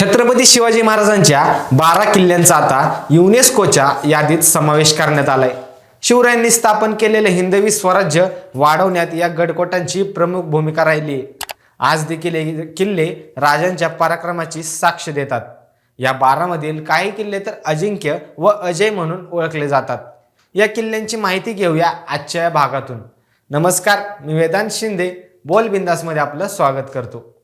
छत्रपती शिवाजी महाराजांच्या बारा किल्ल्यांचा आता युनेस्कोच्या यादीत समावेश करण्यात आलाय. शिवरायांनी स्थापन केलेले हिंदवी स्वराज्य वाढवण्यात या गडकोटांची प्रमुख भूमिका राहिली. आहे. आज देखील हे किल्ले राजांच्या पराक्रमाची साक्ष देतात. या बारामधील काही किल्ले तर अजिंक्य व अजय म्हणून ओळखले जातात. या किल्ल्यांची माहिती घेऊया आजच्या या भागातून. नमस्कार मी वेदांत शिंदे. बोल बिंदासमध्ये आपलं स्वागत करतो.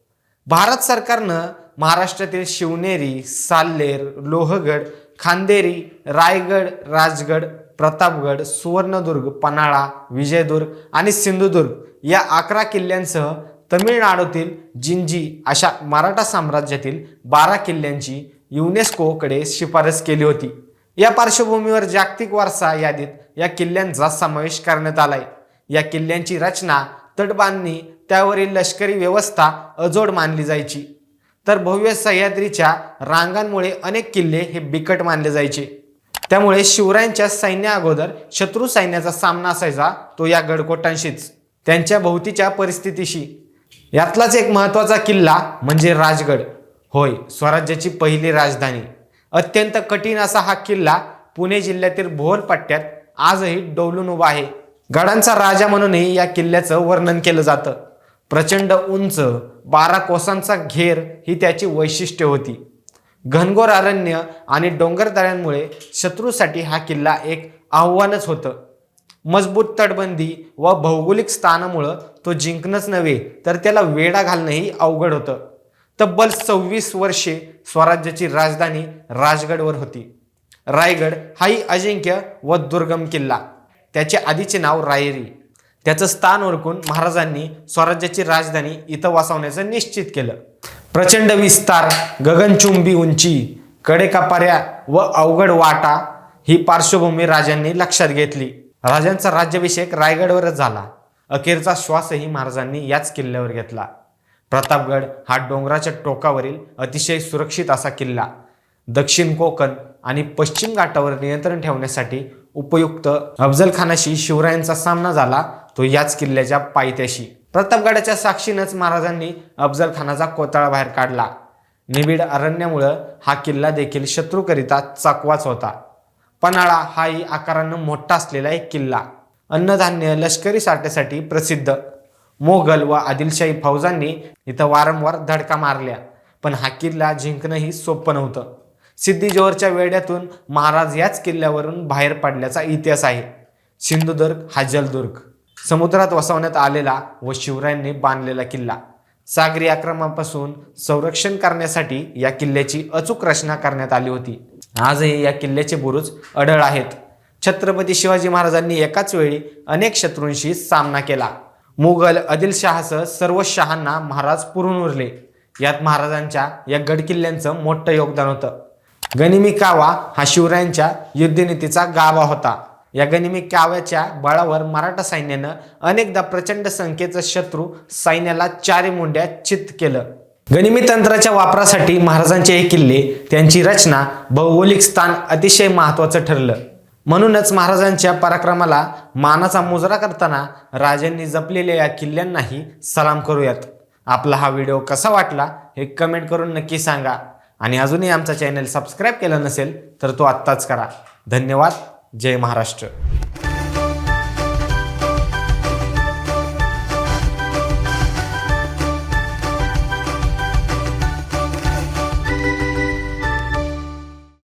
भारत सरकारनं महाराष्ट्रातील शिवनेरी साल्लेर लोहगड खांदेरी रायगड राजगड प्रतापगड सुवर्णदुर्ग पन्हाळा विजयदुर्ग आणि सिंधुदुर्ग या अकरा किल्ल्यांसह तमिळनाडूतील जिंजी अशा मराठा साम्राज्यातील बारा किल्ल्यांची युनेस्कोकडे शिफारस केली होती. या पार्श्वभूमीवर जागतिक वारसा यादीत या किल्ल्यांचा समावेश करण्यात आलाय. या किल्ल्यांची रचना तटबांधणी त्यावरील लष्करी व्यवस्था अजोड मानली जायची. तर भव्य सह्याद्रीच्या रांगांमुळे अनेक किल्ले हे बिकट मानले जायचे. त्यामुळे शिवरायांच्या सैन्या अगोदर शत्रू सैन्याचा सामना असायचा तो या गडकोटांशीच. त्यांच्या भोवतीच्या परिस्थितीशी. यातलाच एक महत्त्वाचा किल्ला म्हणजे राजगड. होय स्वराज्याची पहिली राजधानी. अत्यंत कठीण असा हा किल्ला पुणे जिल्ह्यातील भोर पट्ट्यात आजही डौलून उभा आहे. गडांचा राजा म्हणूनही या किल्ल्याचं वर्णन केलं जातं. प्रचंड उंच बारा कोसांचा घेर ही त्याची वैशिष्ट्य होती. घनघोर अरण्य आणि डोंगरदऱ्यांमुळे शत्रूसाठी हा किल्ला एक आव्हानच होतं. मजबूत तटबंदी व भौगोलिक स्थानामुळं तो जिंकणंच नव्हे तर त्याला वेढा घालणंही अवघड होतं. तब्बल सव्वीस वर्षे स्वराज्याची राजधानी राजगडवर होती. रायगड हाही अजिंक्य व दुर्गम किल्ला. त्याचे आधीचे नाव रायरी. त्याचं स्थान ओळखून महाराजांनी स्वराज्याची राजधानी इथं वसवण्याचं निश्चित केलं. प्रचंड विस्तार गगनचुंबी उंची कडेकापाऱ्या व अवघड वाटा ही पार्श्वभूमी राजांनी लक्षात घेतली. राजांचा राज्याभिषेक रायगडवरच झाला. अखेरचा श्वासही महाराजांनी याच किल्ल्यावर घेतला. प्रतापगड हा डोंगराच्या टोकावरील अतिशय सुरक्षित असा किल्ला. दक्षिण कोकण आणि पश्चिम घाटावर नियंत्रण ठेवण्यासाठी उपयुक्त अफजल खानाशी शिवरायांचा सामना झाला तो याच किल्ल्याच्या पायथ्याशी. प्रतापगडाच्या साक्षीनंच महाराजांनी अफजल खानाचा कोताळा बाहेर काढला. निबिड अरण्यामुळं हा किल्ला देखील शत्रूकरिता चाकवाच होता. पन्हाळा हाही आकारानं मोठा असलेला एक किल्ला. अन्नधान्य लष्करी साठ्यासाठी प्रसिद्ध. मोगल व आदिलशाही फौजांनी इथं वारंवार धडका मारल्या. पण हा किल्ला जिंकणंही सोपं नव्हतं. सिद्धी वेड्यातून महाराज याच किल्ल्यावरून बाहेर पडल्याचा इतिहास आहे. सिंधुदुर्ग हा जलदुर्ग. समुद्रात वसवण्यात आलेला व शिवरायांनी बांधलेला किल्ला. सागरी आक्रमणापासून संरक्षण करण्यासाठी या किल्ल्याची अचूक रचना करण्यात आली होती. आजही या किल्ल्याचे बुरुज अढळ आहेत. छत्रपती शिवाजी महाराजांनी एकाच वेळी अनेक शत्रूंशी सामना केला. मुघल आदिलशहासह सर्व शहांना महाराज पुरून उरले. यात महाराजांच्या या गडकिल्ल्यांचं मोठं योगदान होतं. गनिमी कावा हा शिवरायांच्या युद्धनीतीचा गाभा होता. या गनिमी काव्याच्या बळावर मराठा सैन्यानं अनेकदा प्रचंड संख्येचं शत्रू सैन्याला चारी मुंड्या चित्त केलं. गनिमी तंत्राच्या वापरासाठी महाराजांचे हे किल्ले त्यांची रचना भौगोलिक स्थान अतिशय महत्त्वाचं ठरलं. म्हणूनच महाराजांच्या पराक्रमाला मानाचा मुजरा करताना राजांनी जपलेल्या या किल्ल्यांनाही सलाम करूयात. आपला हा व्हिडिओ कसा वाटला हे कमेंट करून नक्की सांगा. आणि अजूनही आमचा चॅनल सबस्क्राईब केला नसेल तर तो आत्ताच करा. धन्यवाद. जय महाराष्ट्र.